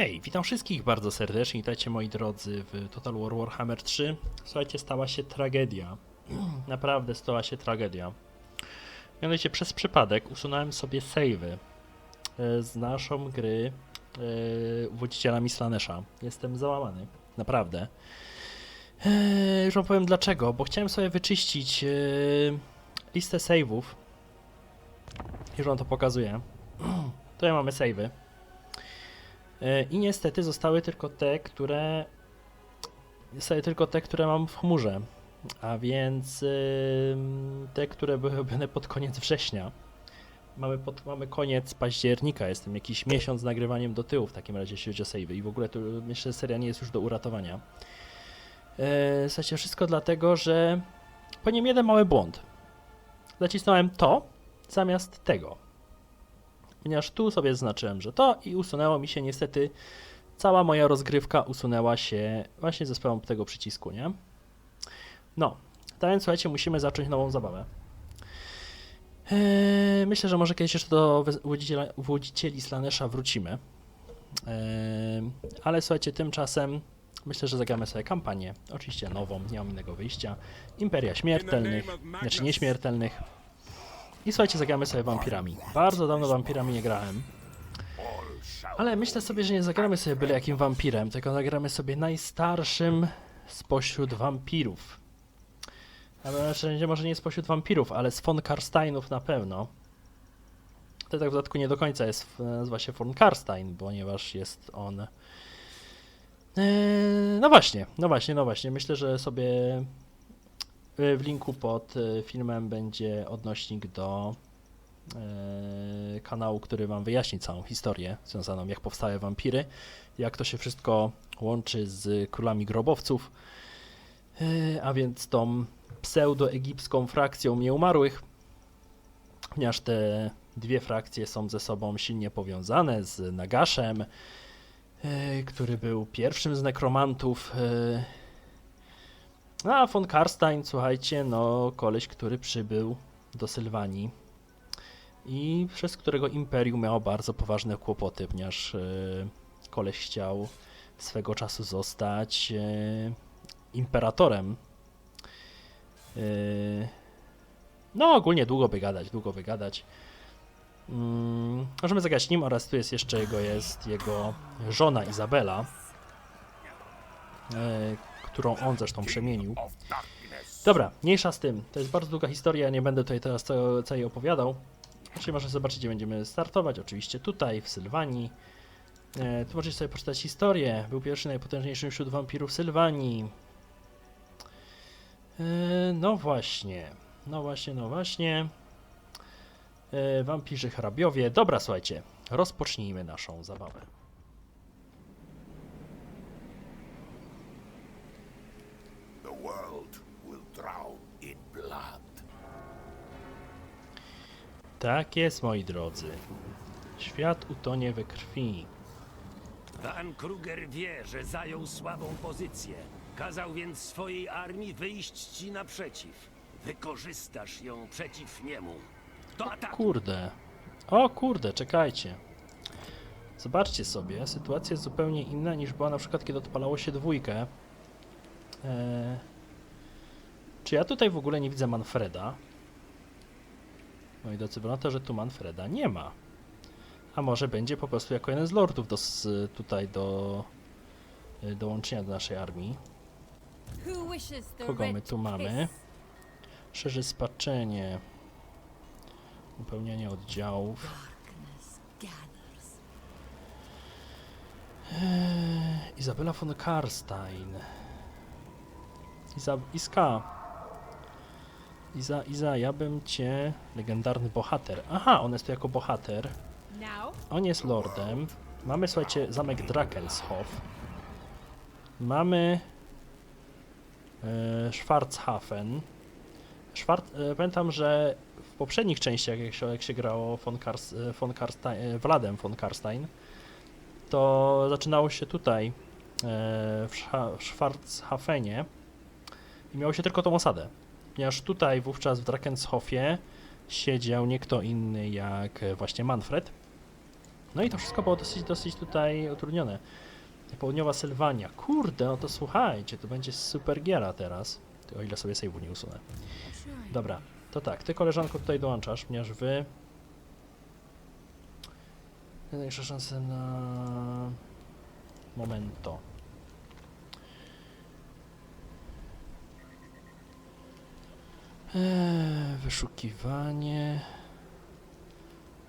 Hej, witam wszystkich bardzo serdecznie. Witajcie moi drodzy w Total War Warhammer 3. Słuchajcie, stała się tragedia. Naprawdę stała się tragedia. Mianowicie przez przypadek usunąłem sobie savey e, z naszą gry e, uwodzicielami Slanesha. Jestem załamany. Naprawdę. E, Już wam powiem dlaczego, bo chciałem sobie wyczyścić listę save'ów. Już wam to pokazuję. Tutaj mamy savey. E, I niestety zostały tylko te, które. Zostały tylko te, które mam w chmurze. A więc te, które były robione pod koniec września. Mamy, pod, mamy koniec października, jestem jakiś miesiąc z nagrywaniem do tyłu w takim razie, jeśli chodzi o savey. I w ogóle to myślę, seria nie jest już do uratowania. E, słuchajcie, wszystko dlatego, że popełniłem jeden mały błąd. Zacisnąłem to zamiast tego ponieważ tu sobie zaznaczyłem, że to i usunęło mi się niestety cała moja rozgrywka usunęła się właśnie ze sprawą tego przycisku, nie? No, tak więc słuchajcie, musimy zacząć nową zabawę. Eee, myślę, że może kiedyś jeszcze do uwodziciela- uwodzicieli Slanesha wrócimy. Eee, ale słuchajcie, tymczasem myślę, że zagramy sobie kampanię. Oczywiście nową, nie mam innego wyjścia. Imperia Śmiertelnych, znaczy nieśmiertelnych. I słuchajcie, zagramy sobie wampirami. Bardzo dawno wampirami nie grałem. Ale myślę sobie, że nie zagramy sobie byle jakim wampirem, tylko zagramy sobie najstarszym spośród wampirów. A znaczy, może nie spośród wampirów, ale z von Karsteinów na pewno. To tak w dodatku nie do końca jest, nazywa się von Karstein, ponieważ jest on... Eee, no właśnie, no właśnie, no właśnie. Myślę, że sobie W linku pod y, filmem będzie odnośnik do y, kanału, który Wam wyjaśni całą historię związaną, jak powstały wampiry, jak to się wszystko łączy z królami grobowców, a więc tą pseudo-egipską frakcją nieumarłych, ponieważ te dwie frakcje są ze sobą silnie powiązane z Nagaszem, który był pierwszym z nekromantów. No, a von Karstein, słuchajcie, no koleś, który przybył do Sylwanii i przez którego imperium miało bardzo poważne kłopoty, ponieważ e, koleś chciał swego czasu zostać e, imperatorem. E, no, ogólnie długo by gadać, długo by gadać. Mm, możemy zagrać nim oraz tu jest jeszcze jego, jest jego żona Izabela, którą on zresztą przemienił. Dobra, mniejsza z tym. To jest bardzo długa historia, nie będę tutaj teraz całej opowiadał. Znaczy można zobaczyć, gdzie będziemy startować. Oczywiście tutaj, w Sylwanii. E, tu możecie sobie poczytać historię. Był pierwszy najpotężniejszy wśród wampirów Sylwanii. E, no właśnie. No właśnie, no właśnie. E, wampirzy hrabiowie. Dobra, słuchajcie. Rozpocznijmy naszą zabawę. Tak jest, moi drodzy. Świat utonie we krwi. Van Kruger wie, że zajął słabą pozycję. Kazał więc swojej armii wyjść ci naprzeciw. Wykorzystasz ją przeciw niemu. To atak! Kurde. O kurde, czekajcie. Zobaczcie sobie, sytuacja jest zupełnie inna niż była na przykład, kiedy odpalało się dwójkę. Eee, czy ja tutaj w ogóle nie widzę Manfreda? Moi drodzy, wygląda, że tu Manfreda nie ma. A może będzie po prostu jako jeden z lordów do, tutaj do y, dołączenia do naszej armii. Kogo my tu mamy? Szerzy spaczenie. Upełnianie oddziałów. Eee, Izabela von Karstein. Iza, Iska. Iza, Iza, ja bym cię... Legendarny bohater. Aha, on jest tu jako bohater. On jest lordem. Mamy, słuchajcie, zamek Drakenshof. Mamy... E, Schwarzhafen. Schwar e, pamiętam, że w poprzednich częściach, jak się, jak się grało von, Kars e, von Karstein, e, Wladem von Karstein, to zaczynało się tutaj, e, w Schwarzhafenie i miało się tylko tą osadę. Ponieważ tutaj wówczas w Drakenshofie siedział nie kto inny jak właśnie Manfred. No i to wszystko było dosyć, dosyć tutaj utrudnione. Południowa Sylwania. Kurde, no to słuchajcie, to będzie super giera teraz. O ile sobie save'u nie usunę. Dobra, to tak, ty koleżanko tutaj dołączasz, ponieważ wy... Największa szansa na... Momento. Eee, wyszukiwanie...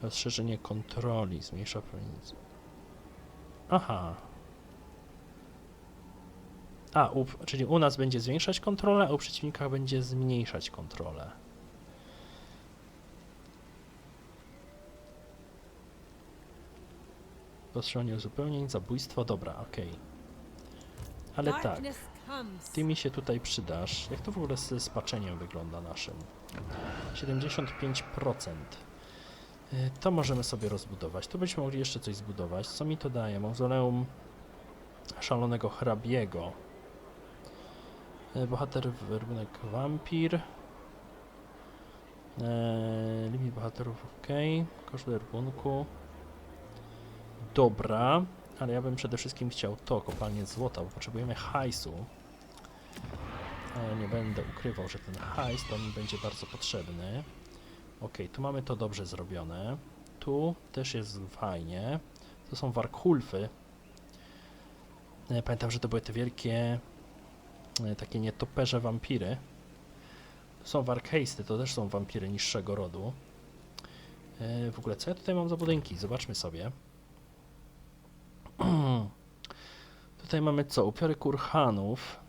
Rozszerzenie kontroli, zmniejsza. Aha. A, u, czyli u nas będzie zwiększać kontrolę, a u przeciwnika będzie zmniejszać kontrolę. Postrzelenie uzupełnień, zabójstwo, dobra, okej. Ale tak. Ty mi się tutaj przydasz. Jak to w ogóle z spaczeniem wygląda naszym? 75%. Y, To możemy sobie rozbudować. Tu byśmy mogli jeszcze coś zbudować. Co mi to daje? Mauzoleum szalonego hrabiego. Y, Bohater werbunek wampir. Eee, limit bohaterów ok. Koszt werbunku. Dobra, ale ja bym przede wszystkim chciał to, kopalnię złota, bo potrzebujemy hajsu. Nie będę ukrywał, że ten hajs to mi będzie bardzo potrzebny. Ok, tu mamy to dobrze zrobione. Tu też jest fajnie. To są warkhulfy. E, Pamiętam, że to były te wielkie, e, takie nietoperze wampiry. Tu są warkhejsty, to też są wampiry niższego rodu. E, W ogóle, co ja tutaj mam za budynki? Zobaczmy sobie. Tutaj mamy co? Upiory kurhanów.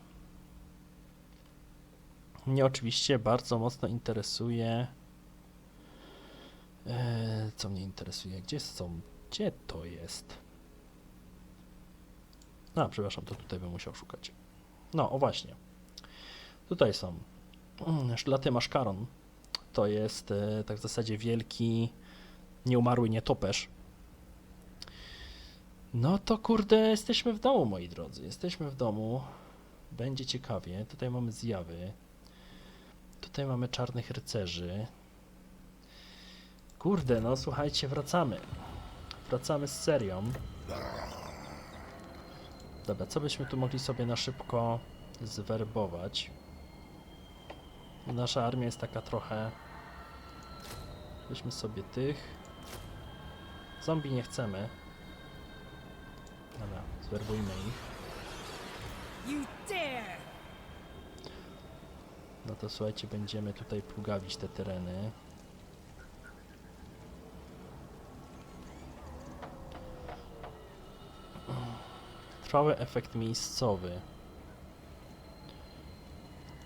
Mnie oczywiście bardzo mocno interesuje. E, co mnie interesuje? Gdzie są? Gdzie to jest? A, przepraszam, to tutaj bym musiał szukać. No, o właśnie. Tutaj są. Mm, Szlaty maszkaron. To jest e, tak w zasadzie wielki, nieumarły nietoperz. No to kurde, jesteśmy w domu, moi drodzy. Jesteśmy w domu. Będzie ciekawie. Tutaj mamy zjawy. Tutaj mamy czarnych rycerzy. Kurde, no słuchajcie, wracamy. Wracamy z serią. Dobra, co byśmy tu mogli sobie na szybko zwerbować? Nasza armia jest taka trochę... Weźmy sobie tych. Zombie nie chcemy. Dobra, zwerbujmy ich. You dare! No to słuchajcie, będziemy tutaj plugawić te tereny. Trwały efekt miejscowy.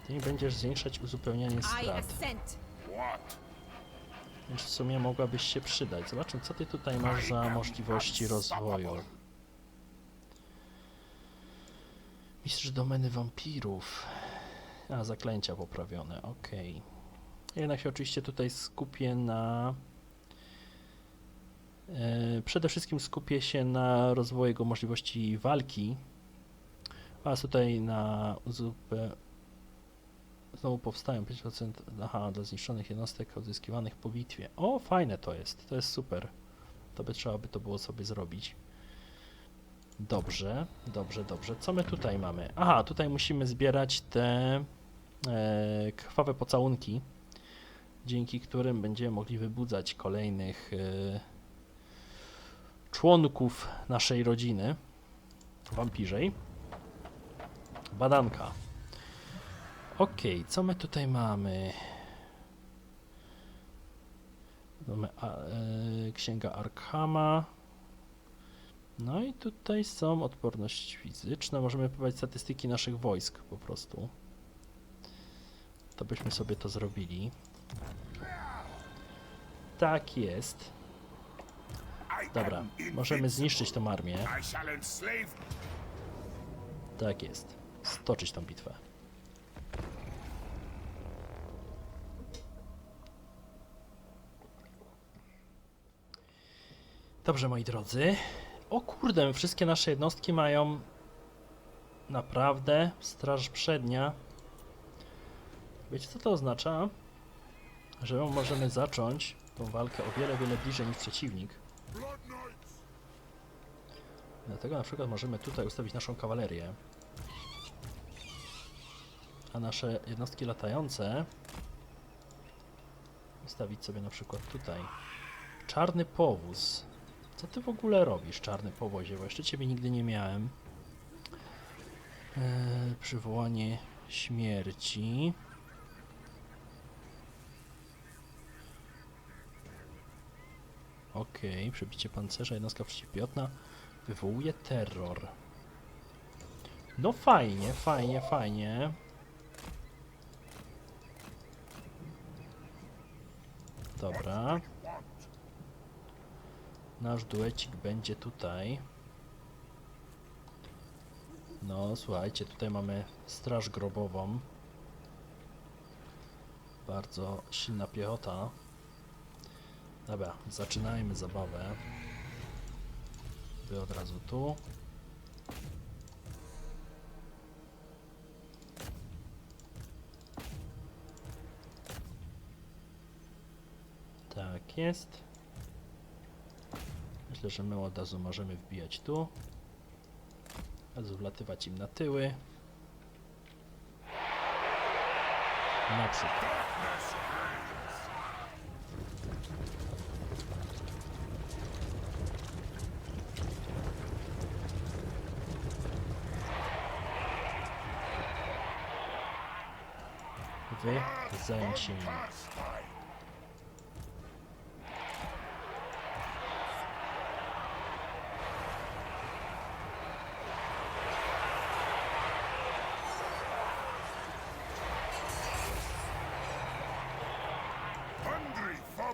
Ty będziesz zwiększać uzupełnianie strat, więc w sumie mogłabyś się przydać. Zobaczmy, co ty tutaj masz za możliwości rozwoju. Mistrz domeny wampirów. A, zaklęcia poprawione, okej. Jednak się oczywiście tutaj skupię na... E, przede wszystkim skupię się na rozwoju jego możliwości walki. A tutaj na uzupę... Znowu powstają 5% aha, dla zniszczonych jednostek odzyskiwanych po bitwie. O, fajne to jest, to jest super. To by trzeba by to było sobie zrobić. Dobrze, dobrze, dobrze. Co my tutaj mamy? Aha, tutaj musimy zbierać te krwawe pocałunki, dzięki którym będziemy mogli wybudzać kolejnych e, członków naszej rodziny wampirzej. Badanka. Okej, co my tutaj mamy? Mamy a, e, księga Arkhama. No i tutaj są odporność fizyczna. Możemy pobrać statystyki naszych wojsk po prostu. To byśmy sobie to zrobili. Tak jest. Dobra, możemy zniszczyć tą armię. Tak jest. Stoczyć tą bitwę. Dobrze, moi drodzy. O kurde, wszystkie nasze jednostki mają naprawdę straż przednia. Wiecie co to oznacza? Że możemy zacząć tą walkę o wiele, wiele bliżej niż przeciwnik. Dlatego na przykład możemy tutaj ustawić naszą kawalerię. A nasze jednostki latające ustawić sobie na przykład tutaj. Czarny powóz. Co ty w ogóle robisz, czarny powozie? Bo jeszcze ciebie nigdy nie miałem. Eee, przywołanie śmierci. Okej, przebicie pancerza, jednostka przeciwpiotna wywołuje terror. No fajnie, fajnie, fajnie. Dobra. Nasz duecik będzie tutaj. No, słuchajcie, tutaj mamy straż grobową. Bardzo silna piechota. Dobra, zaczynajmy zabawę. Wy od razu tu. Tak jest. Myślę, że my od razu możemy wbijać tu. Razu wlatywać im na tyły. Na przykład. Wy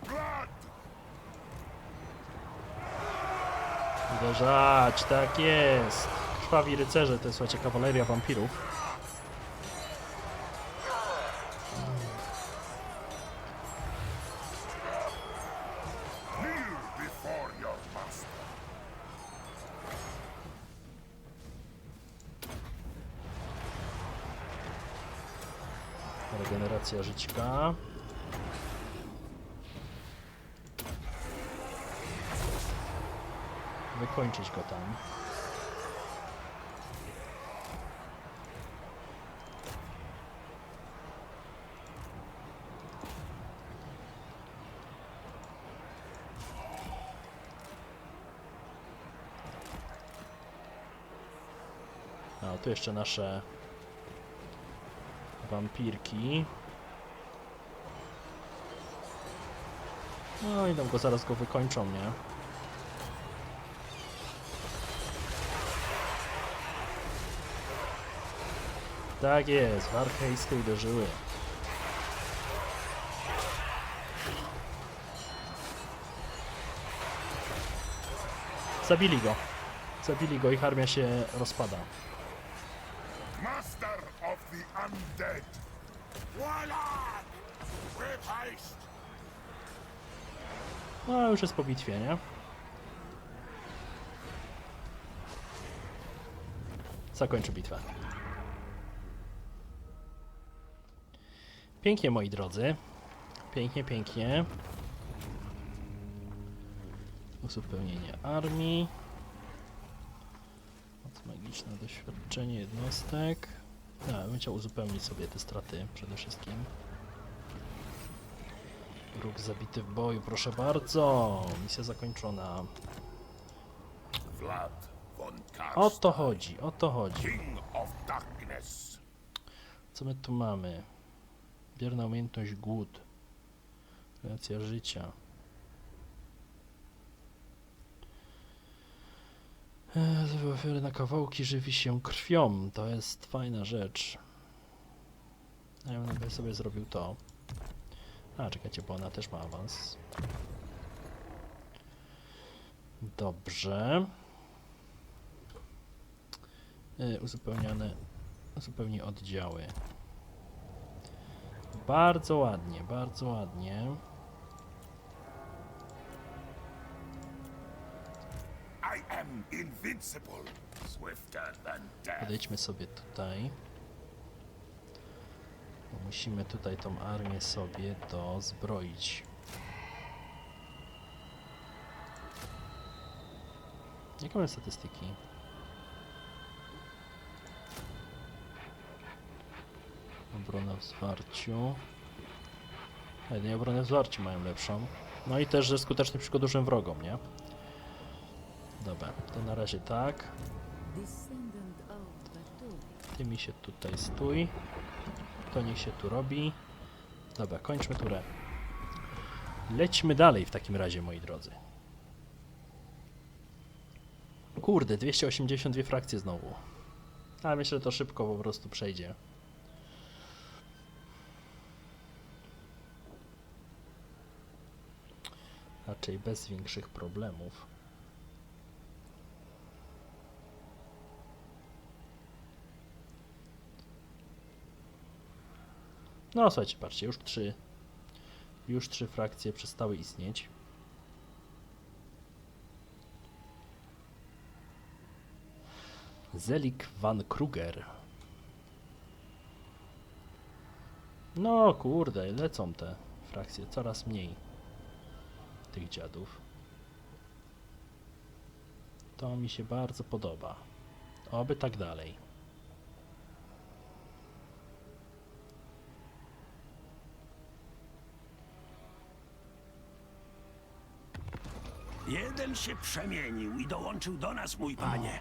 blood. Uderzać, tak jest. Krwawi rycerze, to jest słuchajcie kawaleria wampirów. Regeneracja żyćka. Wykończyć go tam. A, tu jeszcze nasze wampirki. No idą go, zaraz go wykończą, nie? Tak jest, w Archeisty uderzyły. Zabili go. Zabili go, ich armia się rozpada. Master of the undead. Warlock! With. No, już jest po bitwie, nie? Zakończę bitwę. Pięknie, moi drodzy. Pięknie, pięknie. Uzupełnienie armii. Moc magiczne doświadczenie jednostek. Ja bym chciał uzupełnić sobie te straty przede wszystkim. Wróg zabity w boju, proszę bardzo. Misja zakończona. Vlad von O to chodzi, o to chodzi. King of Darkness. Co my tu mamy? Bierna umiejętność głód. Relacja życia. Eee, ofiary na kawałki żywi się krwią. To jest fajna rzecz. Ja bym sobie zrobił to. A, czekajcie, bo ona też ma awans. Dobrze. Yy, uzupełniane, uzupełnij oddziały. Bardzo ładnie, bardzo ładnie. Podejdźmy sobie tutaj. Musimy tutaj tą armię sobie dozbroić. Jakie mamy statystyki? Obrona w zwarciu. A Jedynie obronę w zwarciu mają lepszą. No i też, że skutecznie przeciwko dużym wrogom, nie? Dobra, to na razie tak. Ty mi się tutaj stój. To niech się tu robi. Dobra, kończmy turę. Lećmy dalej w takim razie, moi drodzy. Kurde, 282 frakcje znowu. Ale myślę, że to szybko po prostu przejdzie. Raczej bez większych problemów. No słuchajcie, patrzcie, już trzy. Już trzy frakcje przestały istnieć. Zelik van Kruger. No kurde, lecą te frakcje, coraz mniej tych dziadów. To mi się bardzo podoba. Oby tak dalej. Jeden się przemienił i dołączył do nas, mój panie.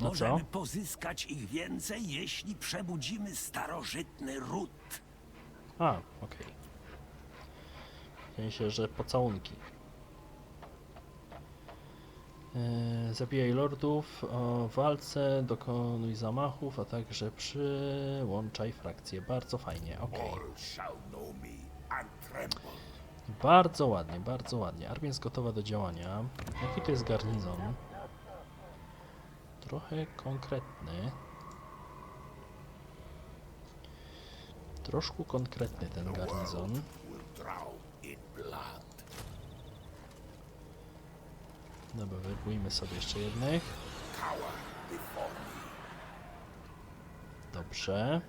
No Możemy co? pozyskać ich więcej, jeśli przebudzimy starożytny ród. A, okej. W sensie, że pocałunki. Yy, zabijaj lordów o walce, dokonuj zamachów, a także przyłączaj frakcje. Bardzo fajnie, okej. All shall know me and tremble. Bardzo ładnie, bardzo ładnie. Armia jest gotowa do działania. Jaki to jest garnizon? Trochę konkretny. Troszkę konkretny ten garnizon. Dobra, wybójmy sobie jeszcze jednych. Dobrze.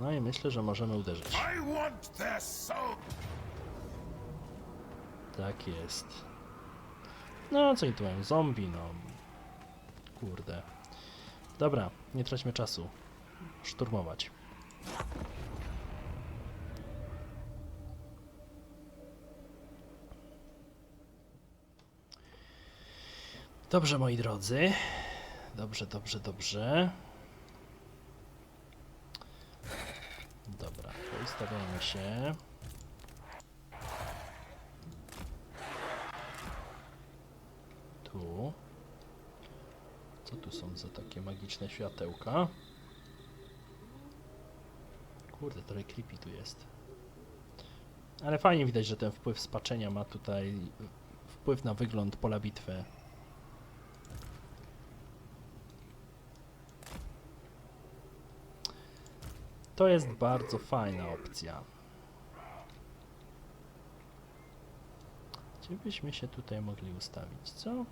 No i myślę, że możemy uderzyć. Tak jest. No, co oni tu mają? Zombie, no. Kurde. Dobra, nie traćmy czasu. Szturmować. Dobrze, moi drodzy. Dobrze, dobrze, dobrze. Dobra, ustawiamy się. Tu. Co tu są za takie magiczne światełka? Kurde, trochę creepy tu jest. Ale fajnie widać, że ten wpływ spaczenia ma tutaj wpływ na wygląd pola bitwy. To jest bardzo fajna opcja. Gdzie byśmy się tutaj mogli ustawić, co?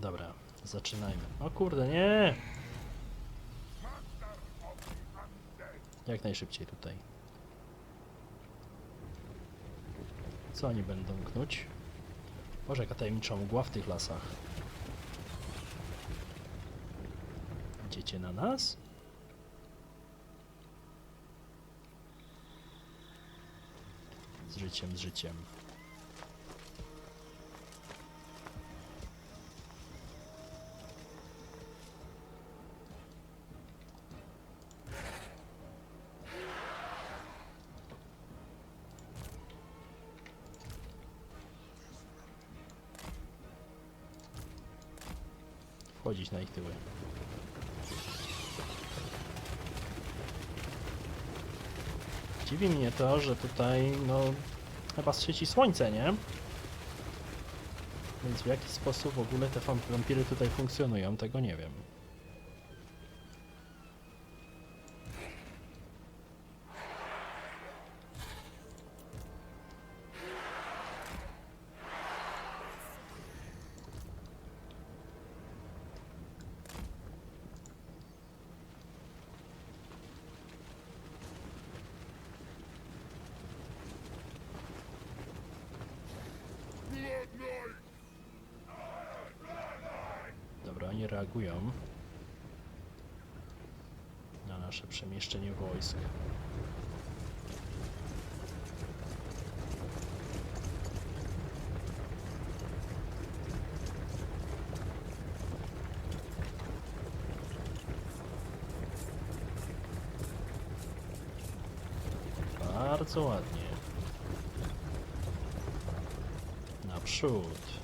Dobra, zaczynajmy. O kurde, nie! Jak najszybciej tutaj. Co oni będą knuć? Boże, jaka tajemnicza mgła w tych lasach. Idziecie na nas? Z życiem, z życiem. Wchodzić na ich tyły. Dziwi mnie to, że tutaj, no, chyba świeci słońce, nie? Więc w jaki sposób w ogóle te wam- wampiry tutaj funkcjonują, tego nie wiem. Nasze przemieszczenie wojsk. Bardzo ładnie. Naprzód.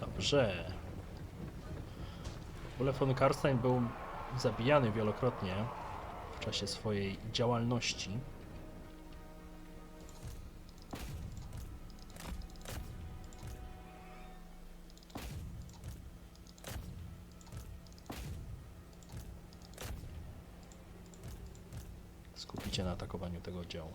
Dobrze. W ogóle von Karstein był zabijany wielokrotnie w czasie swojej działalności. Oddziału.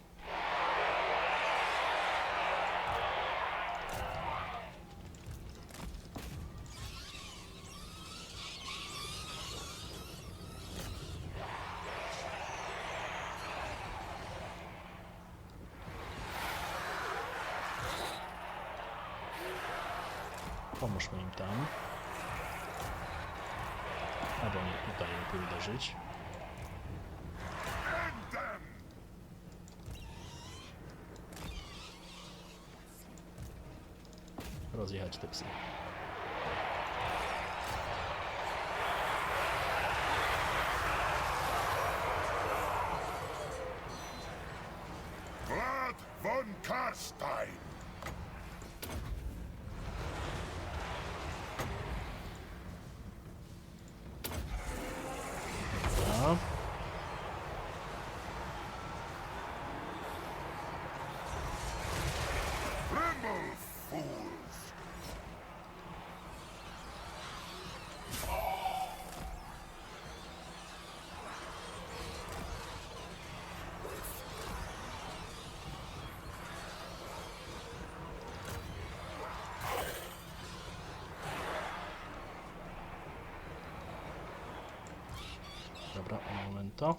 Pomóżmy im tam. Albo nie tutaj lepiej uderzyć. Rozjechać te psy. Vlad von Karstein! Dobra. Tremble, fools! Dobra, momento.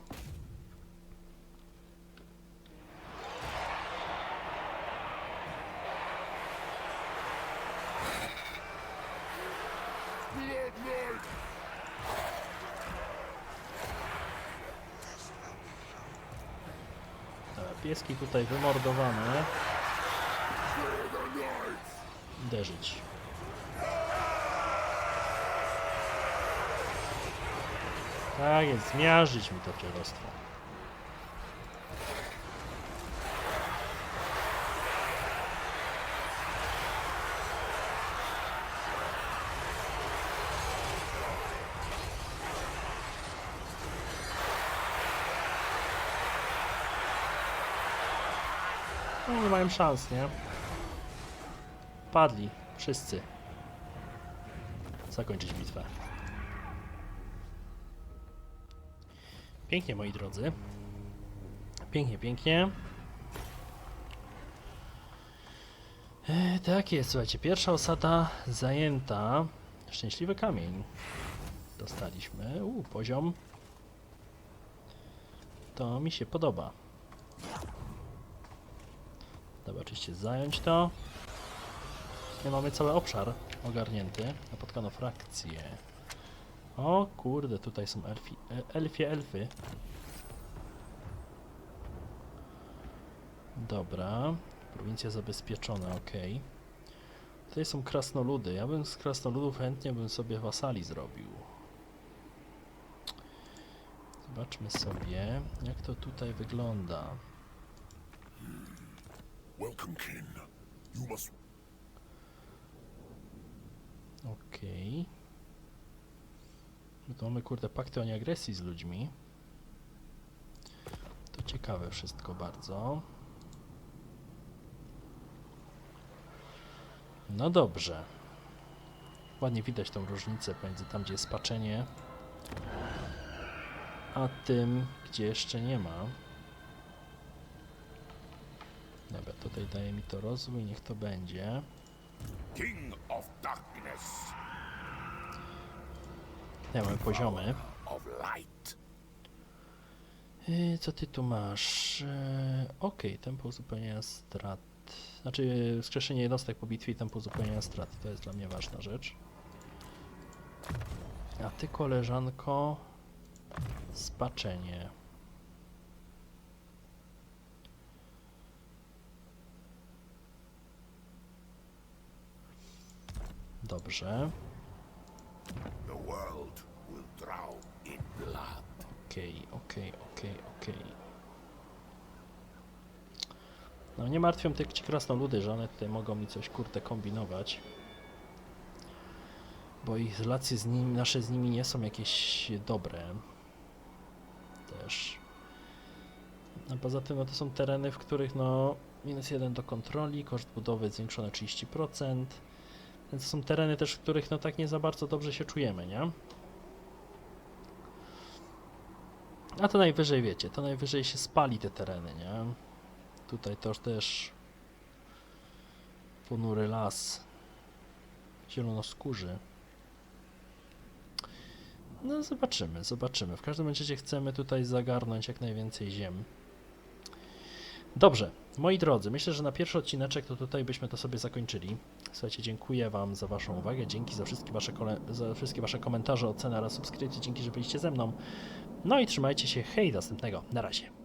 Dobra, pieski tutaj wymordowane. Uderzyć. Tak jest, zmiażdżyć mi to dziadostwo. No, nie mają szans, nie? Padli. Wszyscy. Zakończyć bitwę. Pięknie, moi drodzy. Pięknie, pięknie. E, tak jest, słuchajcie. Pierwsza osada zajęta. Szczęśliwy kamień. Dostaliśmy. U, poziom. To mi się podoba. Dobra, oczywiście zająć to. Nie mamy cały obszar ogarnięty. Napotkano frakcję. O kurde, tutaj są elfi, e, elfie elfy. Dobra, prowincja zabezpieczona, ok. Tutaj są krasnoludy. Ja bym z krasnoludów chętnie bym sobie wasali zrobił. Zobaczmy sobie, jak to tutaj wygląda. Welcome, kin. You must Okej. My tu mamy kurde pakty o nieagresji z ludźmi. To ciekawe wszystko bardzo. No dobrze. Ładnie widać tą różnicę pomiędzy tam, gdzie jest spaczenie, a tym, gdzie jeszcze nie ma. Dobra, tutaj daje mi to rozwój, niech to będzie. King of darkness, Mamy poziomy. Yy, co ty tu masz? Yy, Okej, tempo uzupełnienia strat. Znaczy, wskrzeszenie jednostek po bitwie i tempo uzupełnienia strat. To jest dla mnie ważna rzecz. A ty, koleżanko, spaczenie. Dobrze. Will drown in blood. Okej, okej, okej, okej. No nie martwią te ci krasnoludy, że one tutaj mogą mi coś kurde kombinować. Bo ich relacje z nimi, nasze z nimi nie są jakieś dobre. Też. A poza tym no to są tereny, w których no minus jeden do kontroli, koszt budowy zwiększony o 30%. Więc są tereny też, w których no tak nie za bardzo dobrze się czujemy, nie? A to najwyżej wiecie, to najwyżej się spali te tereny, nie? Tutaj to też ponury las, zielonoskórzy. No zobaczymy, zobaczymy. W każdym razie chcemy tutaj zagarnąć jak najwięcej ziem. Dobrze, moi drodzy, myślę, że na pierwszy odcineczek to tutaj byśmy to sobie zakończyli. Słuchajcie, dziękuję Wam za Waszą uwagę, dzięki za wszystkie Wasze, za wszystkie wasze komentarze, oceny oraz subskrypcje, dzięki, że byliście ze mną. No i trzymajcie się, hej, następnego, na razie.